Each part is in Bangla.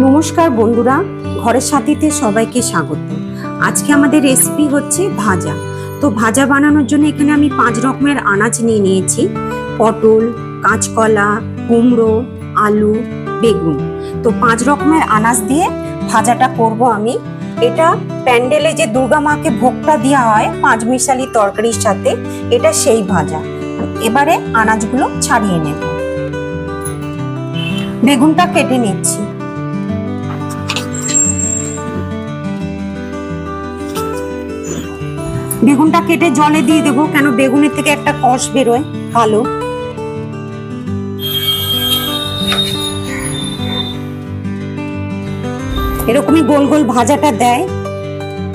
নমস্কার বন্ধুরা, ঘরের সাথীতে সবাইকে স্বাগত। আজকে আমাদের রেসিপি হচ্ছে ভাজা। তো ভাজা বানানোর জন্য এখানে আমি পাঁচ রকমের আনাজ নিয়ে নিয়েছি। পটল, কাঁচকলা, কুমড়ো, আলু, বেগুন। তো পাঁচ রকমের আনাজ দিয়ে ভাজাটা করব আমি। এটা প্যান্ডেলে যে দুর্গা মাকে ভোগটা দেওয়া হয়, পাঁচ মিশালি তরকারির সাথে, এটা সেই ভাজা। এবারে আনাজগুলো ছাড়িয়ে নেব। বেগুনটা কেটে নিচ্ছি। বেগুনটা কেটে জলে দিয়ে দেবো, কেন বেগুনের থেকে একটা কষ বেরোয়, কালো। এরকমই গোল গোল ভাজাটা দেয়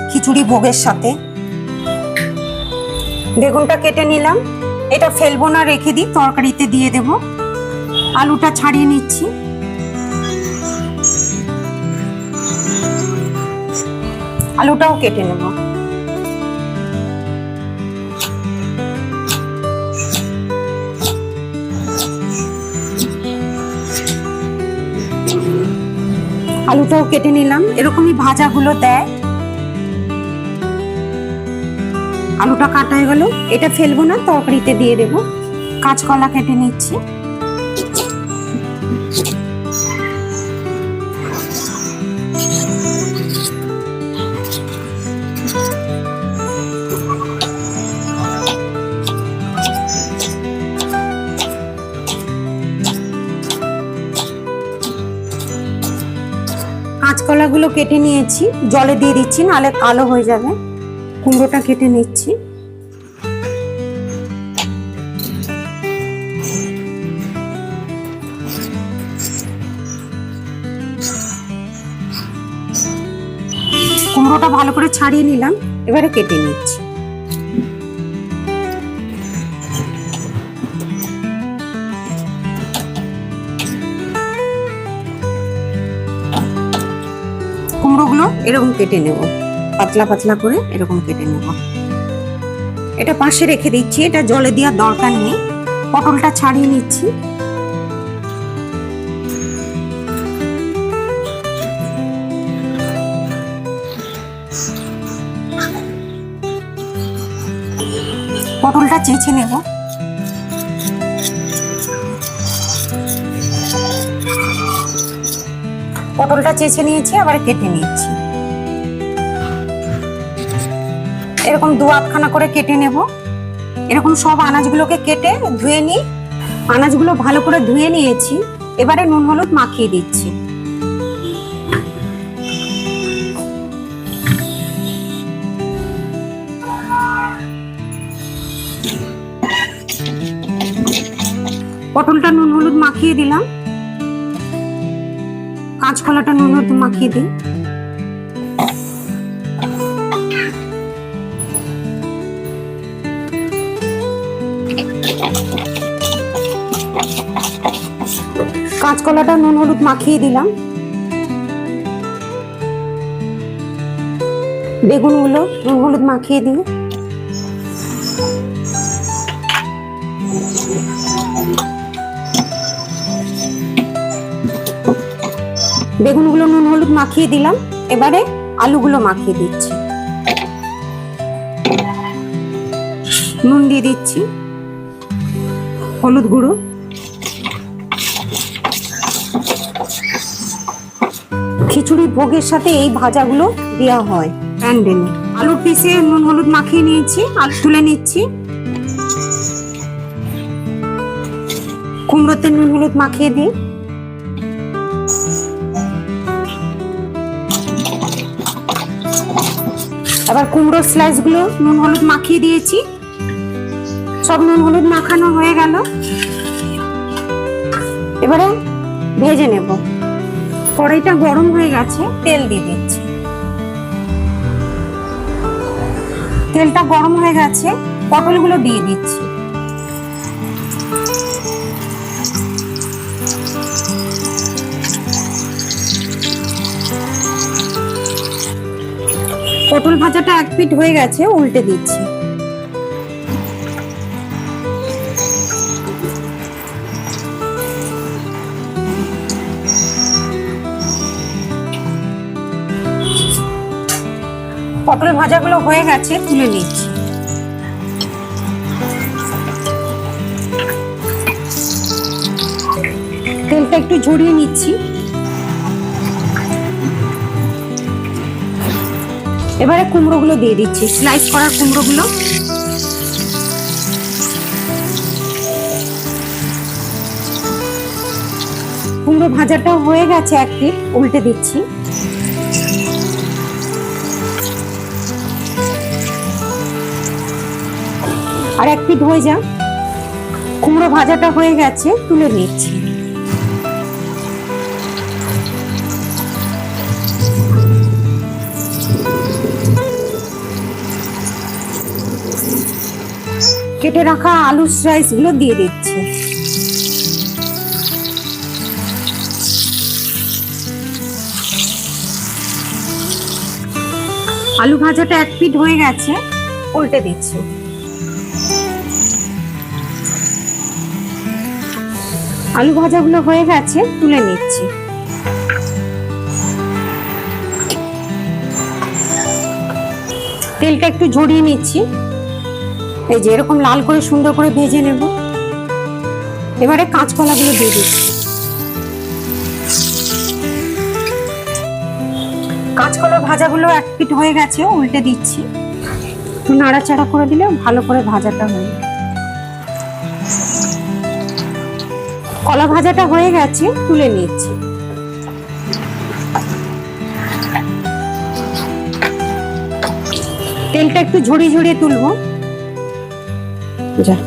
খিচুড়ি ভোগের সাথে। বেগুনটা কেটে নিলাম। এটা ফেলব না, রেখে দিই, তরকারিতে দিয়ে দেব। আলুটা ছাড়িয়ে নিচ্ছি। আলুটাও কেটে নেব। আলুটাও কেটে নিলাম। এরকমই ভাজাগুলো দেয়। আলুটা কাটা হয়ে গেল। এটা ফেলব না, তরকারিতে দিয়ে দেবো। কাঁচকলা কেটে নিচ্ছি। কাঁচকলাগুলো কেটে নিয়েছি, জলে দিয়ে দিচ্ছি, নাহলে কালো হয়ে যাবে। কুমড়োটা কেটে নিচ্ছি। কুমড়োটা ভালো করে ছাড়িয়ে নিলাম, এবারে কেটে নিচ্ছি। এরকম কেটে নেব। পাতলা পাতলা করে এরকম কেটে নেব। এটা পাশে রেখে দিচ্ছি। এটা জলে দেওয়ার দরকার নেই। পটলটা ছাড়িয়ে নিচ্ছি। পটলটা চেঁচে নেব। পটলটা চেঁচে নিয়েছি, আবার কেটে নিচ্ছি। এরকম দু আধখানা করে কেটে নেব। এরকম সব আনাজগুলোকে কেটে ধুয়ে নিই। আনাজগুলো ভালো করে ধুয়ে নিয়েছি। এবারে নুন হলুদ মাখিয়ে দিচ্ছি। পটলটা নুন হলুদ মাখিয়ে দিলাম। কাঁচকলাটা নুন হলুদ মাখিয়ে দিই। কাঁচকলাটা নুন হলুদ মাখিয়ে দিলাম। বেগুনগুলো নুন হলুদ মাখিয়ে দিই। বেগুনগুলো নুন, হলুদ মাখিয়ে দিলাম। এবারে আলুগুলো মাখিয়ে দিচ্ছি। নুন দিয়ে দিচ্ছি। হলুদ গুঁড়ো। খিচুড়ি ভোগের সাথে এই ভাজাগুলো দেওয়া হয় প্যান্ডেলে। আলুর পিসে নুন, হলুদ মাখিয়ে নিয়েছি, আলু তুলে নিচ্ছি। কুমড়োতে নুন, হলুদ মাখিয়ে দিই। আবার কুমড়োর স্লাইসগুলো নুন হলুদ মাখিয়ে দিয়েছি। সব নুন হলুদ মাখানো হয়ে গেল। এবারে ভেজে নেব। কড়াইটা গরম হয়ে গেছে, তেল দিয়ে দিচ্ছি। তেলটা গরম হয়ে গেছে, পটলগুলো দিয়ে দিচ্ছি। পটল ভাজাটা এক পিট হয়ে গেছে, উল্টে দিচ্ছি। পটল ভাজাগুলো হয়ে গেছে, তুলে নিচ্ছি। তেলটা একটু ঝরিয়ে নিচ্ছি। এবারে কুমড়োগুলো দিয়ে দিচ্ছি। স্লাইস করা কুমড়োগুলো। কুমড়ো ভাজাটা হয়ে গেছে এক পিঠ উল্টে দিচ্ছি। আর এক পিঠ হয়ে যা কুমড়ো ভাজাটা হয়ে গেছে, তুলে নিচ্ছি। কেটে রাখা আলু স্লাইসগুলো দিয়ে দিচ্ছি। আলু ভাজাটা এক পিঠ হয়ে গেছে, উল্টে দিচ্ছি। আলু ভাজাগুলো হয়ে গেছে, তুলে নিচ্ছি। তেলটা একটু ঝরিয়ে নিচ্ছি। এই যে এরকম লাল করে সুন্দর করে ভেজে নেব। এবারে কাঁচকলাগুলো দিয়ে দিচ্ছি কাঁচকলা ভাজাগুলো এক পিট হয়ে গেছে, উল্টে দিচ্ছি। একটু নাড়াচাড়া করে দিলে ভালো করে ভাজাটা হয়ে যাবে। কলা ভাজাটা হয়ে গেছে, তুলে নিচ্ছি। তেলটা একটু ঝরিয়ে ঝরিয়ে তুলবো। যা।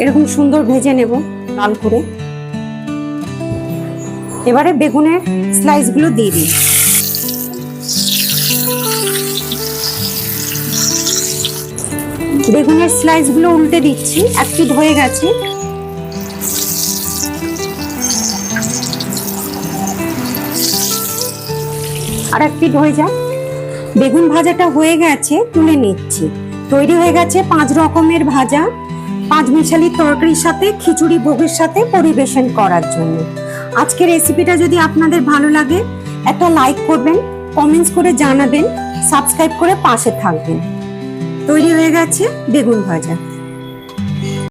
এরকম সুন্দর ভেজে নেব লাল করে। এবারে বেগুনের স্লাইসগুলো দিয়ে দিই। বেগুনের স্লাইসগুলো উল্টে দিচ্ছি এক পিঠ হয়ে গেছে। আর এক পিঠ হয়ে যাক। বেগুন ভাজাটা হয়ে গেছে, তুলে নিচ্ছি। তৈরি হয়ে গেছে পাঁচ রকমের ভাজা। পাঁচ মিশালি তরকারির সাথে খিচুড়ি ভোগের সাথে পরিবেশন করার জন্য। আজকের রেসিপিটা যদি আপনাদের ভালো লাগে, একটা লাইক করবেন কমেন্টস করে জানাবেন সাবস্ক্রাইব করে পাশে থাকবেন। তৈরি হয়ে গেছে বেগুন ভাজা।